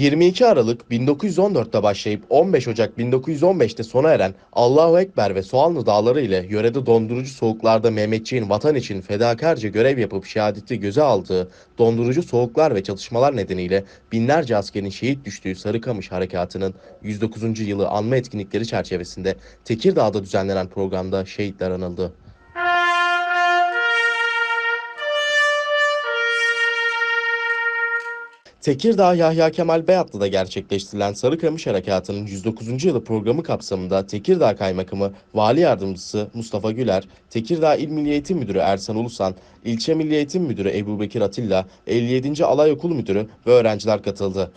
22 Aralık 1914'te başlayıp 15 Ocak 1915'te sona eren Allahu Ekber ve Soğanlı Dağları ile yörede dondurucu soğuklarda Mehmetçiğin vatan için fedakarca görev yapıp şehadeti göze aldığı dondurucu soğuklar ve çatışmalar nedeniyle binlerce askerin şehit düştüğü Sarıkamış Harekatı'nın 109. yılı anma etkinlikleri çerçevesinde Tekirdağ'da düzenlenen programda şehitler anıldı. Tekirdağ Yahya Kemal Beyatlı'da gerçekleştirilen Sarıkamış Harekatı'nın 109. yılı programı kapsamında Tekirdağ Kaymakamı Vali Yardımcısı Mustafa Güler, Tekirdağ İl Milli Eğitim Müdürü Ersan Ulusan, İlçe Milli Eğitim Müdürü Ebu Bekir Atilla, 57. Alay Okulu Müdürü ve öğrenciler katıldı.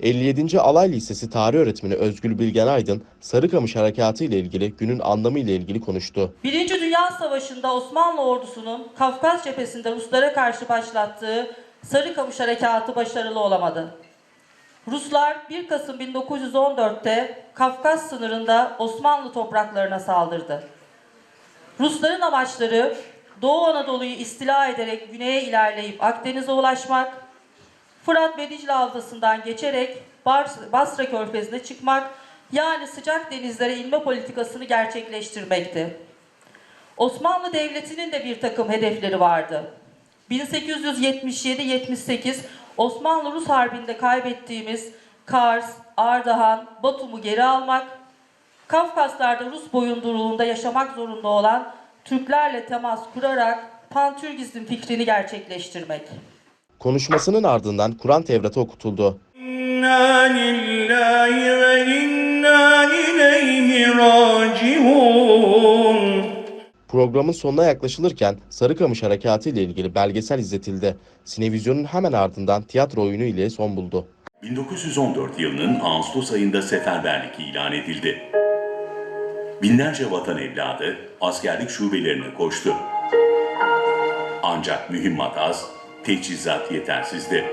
57. Alay Lisesi Tarih Öğretmeni Özgül Bilgen Aydın, Sarıkamış Harekatı ile ilgili günün anlamı ile ilgili konuştu. Birinci Dünya Savaşı'nda Osmanlı ordusunun Kafkas cephesinde Ruslara karşı başlattığı Sarıkamış Harekatı başarılı olamadı. Ruslar 1 Kasım 1914'te Kafkas sınırında Osmanlı topraklarına saldırdı. Rusların amaçları Doğu Anadolu'yu istila ederek güneye ilerleyip Akdeniz'e ulaşmak, Fırat ve Dicle Havzası'ndan geçerek Basra Körfezi'ne çıkmak, yani sıcak denizlere inme politikasını gerçekleştirmekti. Osmanlı Devleti'nin de bir takım hedefleri vardı. 1877-78 Osmanlı-Rus Harbi'nde kaybettiğimiz Kars, Ardahan, Batum'u geri almak, Kafkaslar'da Rus boyunduruğunda yaşamak zorunda olan Türklerle temas kurarak Pantürgizm fikrini gerçekleştirmek. Konuşmasının ardından Kur'an Tevrat'ı okutuldu. Programın sonuna yaklaşılırken Sarıkamış Harekatı ile ilgili belgesel izletildi. Sinevizyonun hemen ardından tiyatro oyunu ile son buldu. 1914 yılının Ağustos ayında seferberlik ilan edildi. Binlerce vatan evladı askerlik şubelerine koştu. Ancak mühimmat az, teçhizat yetersizdi.